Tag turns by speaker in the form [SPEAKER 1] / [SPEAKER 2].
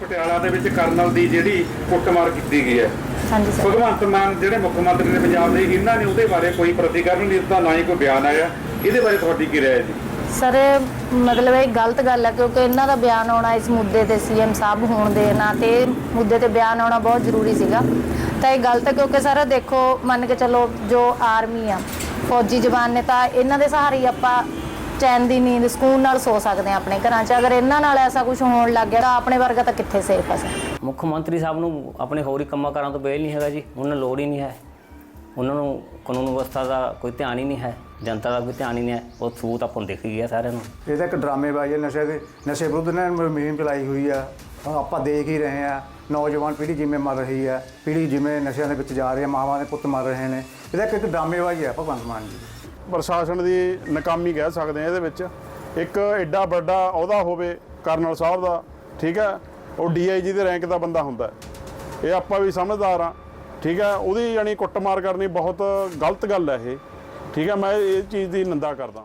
[SPEAKER 1] ਪਟਿਆਲਾ ਦੇ ਵਿੱਚ ਕਰਨਲ ਦੀ ਜਿਹੜੀ ਕੁੱਟਮਾਰ ਕੀਤੀ ਗਈ ਹੈ।
[SPEAKER 2] ਹਾਂਜੀ ਸਰ।
[SPEAKER 1] ਭਗਵੰਤ ਮਾਨ ਜਿਹੜੇ ਮੁੱਖ ਮੰਤਰੀ ਨੇ ਪੰਜਾਬ ਦੇ ਇਹਨਾਂ ਨੇ ਉਹਦੇ ਬਾਰੇ ਕੋਈ ਪ੍ਰਤੀਕਰਨ ਨਹੀਂ ਦਿੱਤਾ ਨਾ ਹੀ ਕੋਈ ਬਿਆਨ ਆਇਆ। ਇਹਦੇ ਬਾਰੇ ਤੁਹਾਡੀ ਕੀ ਰਾਏ ਹੈ ਜੀ?
[SPEAKER 2] ਸਰ ਮਤਲਬ ਇਹ ਗਲਤ ਗੱਲ ਹੈ ਕਿਉਂਕਿ ਇਹਨਾਂ ਦਾ ਬਿਆਨ ਆਉਣਾ ਇਸ ਮੁੱਦੇ ਤੇ ਸੀਐਮ ਸਾਹਿਬ ਹੋਣ ਦੇ ਨਾਤੇ ਇਹ ਮੁੱਦੇ ਤੇ ਬਿਆਨ ਆਉਣਾ ਬਹੁਤ ਜ਼ਰੂਰੀ ਸੀਗਾ। ਤਾਂ ਇਹ ਗਲਤ ਹੈ ਕਿਉਂਕਿ ਸਰ ਦੇਖੋ ਮੰਨ ਕੇ ਚੱਲੋ ਜੋ ਆਰਮੀ ਆ ਫੌਜੀ ਜਵਾਨ ਨੇ ਤਾਂ ਇਹਨਾਂ ਦੇ ਸਹਾਰੇ ਆਪਾਂ ਚੈਨ ਦੀ ਨੀਂਦ ਸਕੂਨ ਨਾਲ ਸੋ ਸਕਦੇ ਆ ਆਪਣੇ ਘਰਾਂ 'ਚ। ਅਗਰ ਇਹਨਾਂ ਨਾਲ ਐਸਾ ਕੁਝ ਹੋਣ ਲੱਗ ਗਿਆ ਤਾਂ ਆਪਣੇ ਵਰਗਾ ਤਾਂ ਕਿੱਥੇ ਸੇਫ ਆ ਸਰ?
[SPEAKER 3] ਮੁੱਖ ਮੰਤਰੀ ਸਾਹਿਬ ਨੂੰ ਆਪਣੇ ਹੋਰ ਹੀ ਕੰਮਾਂ ਕਾਰਾਂ ਤੋਂ ਬੇਲ ਨਹੀਂ ਹੈਗਾ ਜੀ। ਉਹਨਾਂ ਨੂੰ ਲੋੜ ਹੀ ਨਹੀਂ ਹੈ। ਉਹਨਾਂ ਨੂੰ ਕਾਨੂੰਨ ਵਿਵਸਥਾ ਦਾ ਕੋਈ ਧਿਆਨ ਹੀ ਨਹੀਂ ਹੈ। ਜਨਤਾ ਦਾ ਕੋਈ ਧਿਆਨ ਹੀ ਨਹੀਂ ਹੈ। ਉਹ ਸਬੂਤ ਆਪਾਂ ਨੂੰ ਦਿਖ ਹੀ ਗਿਆ ਸਾਰਿਆਂ ਨੂੰ।
[SPEAKER 4] ਇਹ ਤਾਂ ਇੱਕ ਡਰਾਮੇਬਾਜ਼ੀ ਹੈ ਨਸ਼ੇ ਦੇ ਨਸ਼ੇ ਵਿਰੁੱਧ ਨੇ ਮੁਹਿੰਮ ਚਲਾਈ ਹੋਈ ਆ। ਆਪਾਂ ਦੇਖ ਹੀ ਰਹੇ ਆ ਨੌਜਵਾਨ ਪੀੜ੍ਹੀ ਜਿਵੇਂ ਮਰ ਰਹੀ ਹੈ ਪੀੜ੍ਹੀ ਜਿਵੇਂ ਨਸ਼ਿਆਂ ਦੇ ਵਿੱਚ ਜਾ ਰਹੀ ਹੈ ਮਾਵਾਂ ਦੇ ਪੁੱਤ ਮਰ ਰਹੇ ਨੇ। ਇਹਦਾ ਇੱਕ ਇੱਕ ਡਰਾਮੇਬਾਜ਼ੀ ਹੈ ਭਗਵੰਤ ਮਾਨ ਜੀ।
[SPEAKER 5] ਪ੍ਰਸ਼ਾਸਨ ਦੀ ਨਾਕਾਮੀ ਕਹਿ ਸਕਦੇ ਆ ਇਹਦੇ ਵਿੱਚ। ਇੱਕ ਐਡਾ ਵੱਡਾ ਅਹੁਦਾ ਹੋਵੇ ਕਰਨਲ ਸਾਹਿਬ ਦਾ, ਠੀਕ ਹੈ, ਉਹ ਡੀਆਈਜੀ ਦੇ ਰੈਂਕ ਦਾ ਬੰਦਾ ਹੁੰਦਾ ਇਹ ਆਪਾਂ ਵੀ ਸਮਝਦਾਰ ਆ ਠੀਕ ਹੈ, ਉਹਦੀ ਯਾਨੀ ਕੁੱਟਮਾਰ ਕਰਨੀ ਬਹੁਤ ਗਲਤ ਗੱਲ ਹੈ ਇਹ। ਠੀਕ ਹੈ, ਮੈਂ ਇਹ ਚੀਜ਼ ਦੀ ਨਿੰਦਾ ਕਰਦਾ।